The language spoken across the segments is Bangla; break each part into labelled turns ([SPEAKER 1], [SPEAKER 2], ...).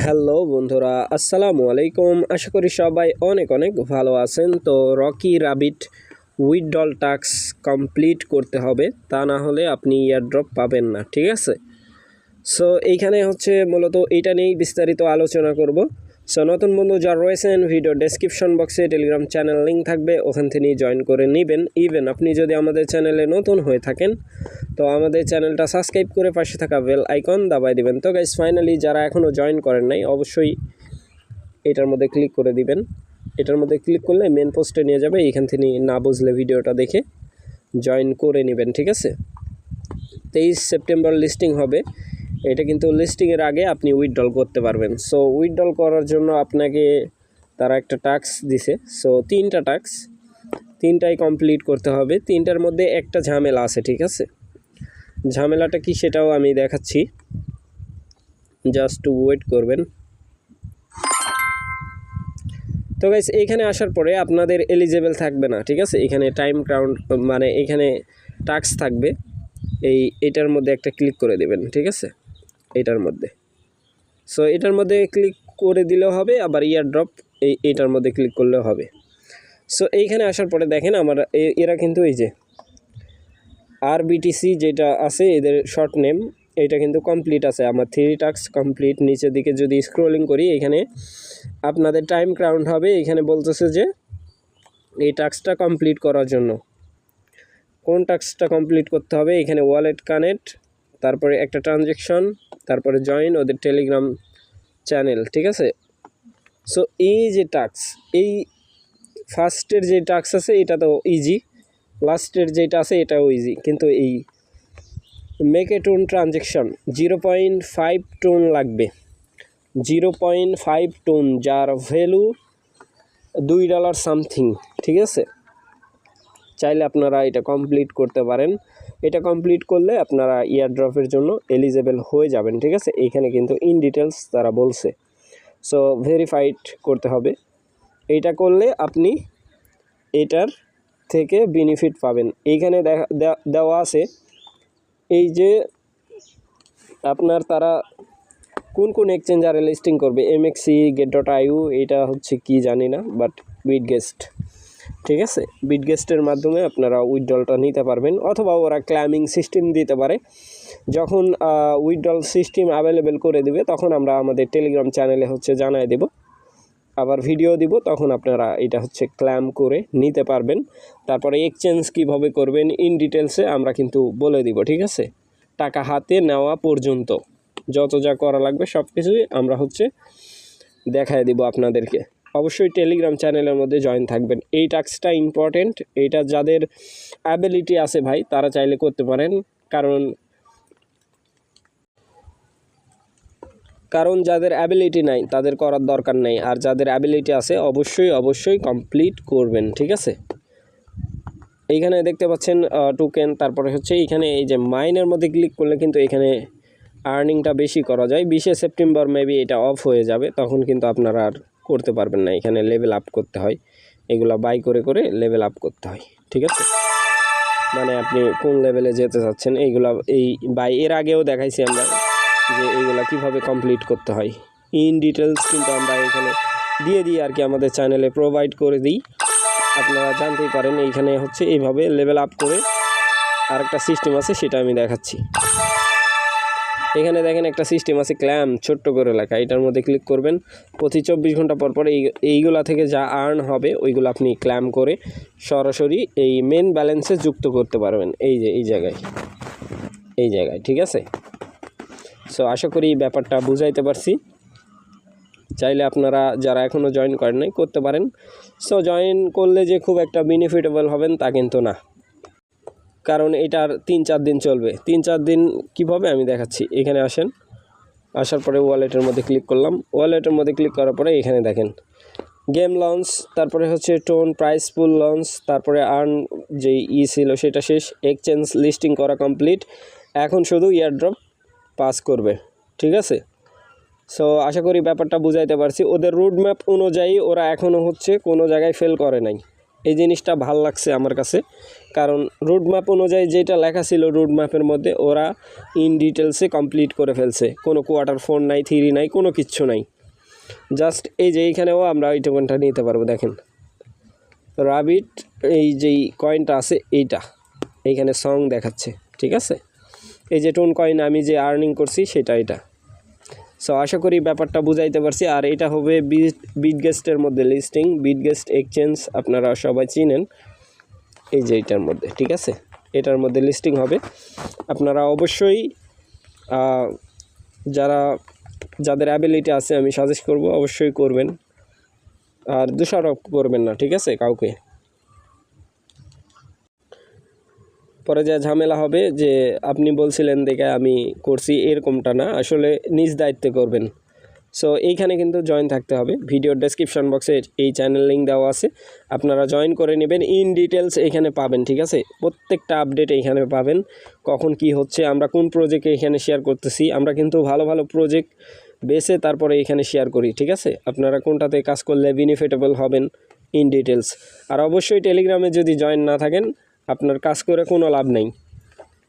[SPEAKER 1] হ্যালো বন্ধুরা, আসসালামু আলাইকুম। আশা করি সবাই অনেক অনেক ভালো আছেন। তো Rocky Rabbit withdraw task complete করতে হবে, তা না হলে আপনি ইয়ারড্রপ পাবেন না, ঠিক আছে? সো এইখানে হচ্ছে মূলত এটা নিয়েই বিস্তারিত আলোচনা করব। সো নতুন বন্ধু যারা রয়েছেন ভিডিও ডেসক্রিপশন বক্সে টেলিগ্রাম চ্যানেল লিঙ্ক থাকবে, ওখান থেকে জয়েন করে নেবেন। ইভেন আপনি যদি আমাদের চ্যানেলে নতুন হয়ে থাকেন, তো আমাদের চ্যানেলটা সাবস্ক্রাইব করে পাশে থাকা বেল আইকন দাবাই দিবেন। তো গাইজ ফাইনালি যারা এখনও জয়েন করেন নাই, অবশ্যই এটার মধ্যে ক্লিক করে দিবেন। এটার মধ্যে ক্লিক করলে মেন পোস্টে নিয়ে যাবে, এখান থেকে না বুঝলে ভিডিওটা দেখে জয়েন করে নেবেন, ঠিক আছে? তেইশ সেপ্টেম্বর লিস্টিং হবে। এটা কিন্তু লিস্টিংয়ের আগে আপনি উইথড্রল করতে পারবেন। সো উইথড্রল করার জন্য আপনাকে তারা একটা টাস্ক দিছে। সো তিনটা টাস্ক তিনটাই কমপ্লিট করতে হবে। তিনটার মধ্যে একটা ঝামেলা আছে, ঠিক আছে? ঝামেলাটা কি সেটাও আমি দেখাচ্ছি। জাস্ট ওয়েট করবেন। তো গাইস এখানে আসার পরে আপনাদের এলিজেবল থাকবে না, ঠিক আছে? এখানে টাইম ক্রাউন্ট মানে এখানে টাস্ক থাকবে। এই, এটার মধ্যে একটা ক্লিক করে দেবেন, ঠিক আছে? এটার মধ্যে। সো এটার মধ্যে ক্লিক করে দিলেও হবে, আবার ইয়ার ড্রপ এই, এটার মধ্যে ক্লিক করলেও হবে। সো এইখানে আসার পরে দেখেন আমার এরা কিন্তু এই যে আর বিটিসি যেটা আছে, এদের শর্ট নেম এটা কিন্তু কমপ্লিট আছে। আমার থ্রি টাস্ক কমপ্লিট নিচের দিকে যদি স্ক্রোলিং করি, এখানে আপনাদের টাইম ক্রাউন্ট হবে। এখানে বলতেছে যে, এই টাস্কটা কমপ্লিট করার জন্য। কোন টাস্কটা কমপ্লিট করতে হবে? এখানে ওয়ালেট কানেক্ট তারপরে একটা ট্রানজেকশন, তারপরে জয়েন ওদের টেলিগ্রাম চ্যানেল, ঠিক আছে? সো এই যে টাস্ক, এই ফার্স্টের যে টাস্ক আছে, এটা তো ইজি লাস্টের যেটা আছে, এটাও ইজি কিন্তু এই make TON transaction, zero point five TON লাগবে। জিরো পয়েন্ট ফাইভ টোন, যার ভ্যালু দুই ডলার সামথিং ঠিক আছে? চাইলে আপনারা এটা কমপ্লিট করতে পারেন। এটা কমপ্লিট করলে আপনারা ইয়ারড্রপের জন্য এলিজেবল হয়ে যাবেন, ঠিক আছে? এখানে কিন্তু ইন ডিটেলস তারা বলছে। সো ভেরিফাইড করতে হবে। এইটা করলে আপনি এটার থেকে বেনিফিট পাবেন। এইখানে দেখা দেওয়া আছে, এই যে আপনার তারা কোন কোন এক্সচেঞ্জারে লিস্টিং করবে? এমএক্সি গেট ডট আইউ এটা হচ্ছে কি জানি না বাট বিট গেস্ট ঠিক আছে? বিট গেস্টের মাধ্যমে আপনারা উইথড্রলটা নিতে পারবেন অথবা ওরা ক্লাইমিং সিস্টেম দিতে পারে। যখন উইথড্রল সিস্টেম অ্যাভেলেবেল করে দিবে, তখন আমরা আমাদের টেলিগ্রাম চ্যানেলে হচ্ছে জানাই দেব। আবার ভিডিও দিব, তখন আপনারা এটা হচ্ছে ক্ল্যাম করে নিতে পারবেন। তারপরে এক্সচেঞ্জ কীভাবে করবেন ইন ডিটেলসে আমরা কিন্তু বলে দিব, ঠিক আছে? টাকা হাতে নেওয়া পর্যন্ত। যত যা করা লাগবে সব কিছুই আমরা হচ্ছে দেখায় দিব আপনাদেরকে। অবশ্যই টেলিগ্রাম চ্যানেলের মধ্যে জয়েন থাকবেন। এই টাস্কটা ইম্পর্টেন্ট এইটা যাদের অ্যাবিলিটি আছে ভাই, তারা চাইলে করতে পারেন। কারণ কারণ যাদের অ্যাবিলিটি নাই, তাদের করার দরকার নেই। আর যাদের অ্যাবিলিটি আছে, অবশ্যই অবশ্যই কমপ্লিট করবেন, ঠিক আছে? এইখানে দেখতে পাচ্ছেন টোকেন তারপরে হচ্ছে এইখানে এই যে মাইনের মধ্যে ক্লিক করলে কিন্তু এখানে আর্নিংটা বেশি করা যায়। বিশে সেপ্টেম্বর মেবি এটা অফ হয়ে যাবে, তখন কিন্তু আপনারা আর করতে পারবেন না। এখানে লেভেল আপ করতে হয়। এগুলো বাই করে করে লেভেল আপ করতে হয়। ঠিক আছে? মানে আপনি কোন লেভেলে যেতে চাচ্ছেন, এইগুলা এই বাই এর আগেও দেখাইছি আমরা যে এইগুলা কীভাবে কমপ্লিট করতে হয়। ইন ডিটেলস কিন্তু আমরা এখানে দিয়ে দিই আর কি আমাদের চ্যানেলে প্রোভাইড করে দিই। আপনারা জানতেই পারেন, এইখানে হচ্ছে এইভাবে লেভেল আপ করে আরেকটা সিস্টেম আছে, সেটা আমি দেখাচ্ছি। এখানে দেখেন একটা সিস্টেম আছে ক্ল্যাম ছোট্ট করে লেখা। এটার মধ্যে ক্লিক করবেন। প্রতি চব্বিশ ঘণ্টা পর পর এই, এইগুলা থেকে যা আর্ন হবে, ওইগুলো আপনি ক্ল্যাম করে সরাসরি এই মেন ব্যালেন্সে যুক্ত করতে পারবেন। এই যে, এই জায়গায়। এই জায়গায়, ঠিক আছে? সো আশা করি ব্যাপারটা বুঝাইতে পারছি। চাইলে আপনারা যারা এখনও জয়েন করেন নাই, করতে পারেন। সো জয়েন করলে যে খুব একটা বেনিফিটেবল হবেন তা কিন্তু না। কারণ এটার তিন চার দিন চলবে। তিন চার দিন কীভাবে আমি দেখাচ্ছি? এখানে আসেন। আসার পরে ওয়ালেটের মধ্যে ক্লিক করলাম। ওয়ালেটের মধ্যে ক্লিক করার পরে এখানে দেখেন। গেম লঞ্চ, তারপরে হচ্ছে টোন, প্রাইস পুল লঞ্চ, তারপরে আর্ন যে ই ছিল সেটা শেষ, এক্সচেঞ্জ লিস্টিং করা কমপ্লিট। এখন শুধু ইয়ারড্রপ পাস করবে, ঠিক আছে? সো আশা করি ব্যাপারটা বুঝাইতে পারছি। ওদের রুট ম্যাপ অনুযায়ী ওরা এখনও হচ্ছে কোনো জায়গায় ফেল করে নাই। এই জিনিসটা ভালো লাগছে আমার কাছে। কারণ রুট ম্যাপ অনুযায়ী যেটা লেখা ছিল রুট ম্যাপের মধ্যে, ওরা ইন ডিটেলসে কমপ্লিট করে ফেলছে। কোনো কোয়ার্টার ফোর নাই থ্রি নাই, কোনো কিচ্ছু নাই। জাস্ট এই যে এইখানেও আমরা এই টোকেনটা নিতে পারব, দেখেন। রাবিট এই যেই কয়েনটা আছে, এইটা। এইখানে সং দেখাচ্ছে, ঠিক আছে? এই যে টোন কয়েন আমি যে আর্নিং করছি, সেটা এটা। সো আশা করি ব্যাপারটা বুঝাইতে পারছি। আর এটা হবে বিট বিটগেস্টের মধ্যে লিস্টিং বিটগেস্ট এক্সচেঞ্জ আপনারা সবাই চিনেন। এই যে এইটার মধ্যে, ঠিক আছে? এটার মধ্যে লিস্টিং হবে। আপনারা অবশ্যই যারা, যাদের অ্যাবিলিটি আছে, আমি সাজেস্ট করব, অবশ্যই করবেন। আর দোষারোপ করবেন না, ঠিক আছে, কাউকে? পরে যা ঝামেলা হবে যে, আপনি বলছিলেন দেখে আমি করছি, এরকমটা না। আসলে নিজ দায়িত্বে করবেন। সো এইখানে কিন্তু জয়েন থাকতে হবে। ভিডিওর ডেসক্রিপশন বক্সে এই চ্যানেল লিঙ্ক দেওয়া আছে। আপনারা জয়েন করে নেবেন। ইন ডিটেলস এখানে পাবেন, ঠিক আছে? প্রত্যেকটা আপডেট এইখানে পাবেন। কখন কি হচ্ছে, আমরা কোন প্রজেক্টে এখানে শেয়ার করতেছি, আমরা কিন্তু ভালো ভালো প্রজেক্ট বেছে তারপরে এখানে শেয়ার করি, ঠিক আছে? আপনারা কোনটাতে কাজ করলে বেনিফিটেবল হবেন ইন ডিটেলস আর অবশ্যই টেলিগ্রামে যদি জয়েন না থাকেন, আপনার কাজ করে কোনো লাভ নেই।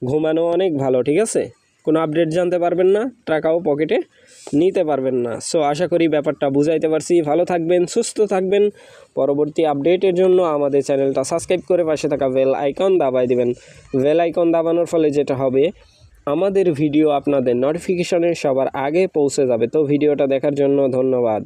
[SPEAKER 1] ঘুমানো অনেক ভালো, ঠিক আছে? কোনো আপডেট জানতে পারবেন না, টাকাও পকেটে নিতে পারবেন না। সো আশা করি ব্যাপারটা বুঝাইতে পারছি। ভালো থাকবেন, সুস্থ থাকবেন। পরবর্তী আপডেটের জন্য আমাদের চ্যানেলটা সাবস্ক্রাইব করে পাশে থাকা বেল আইকন দাবায় দেবেন। বেল আইকন দাবানোর ফলে যেটা হবে, আমাদের ভিডিও আপনাদের নোটিফিকেশনে সবার আগে পৌঁছে যাবে। তো ভিডিওটা দেখার জন্য ধন্যবাদ।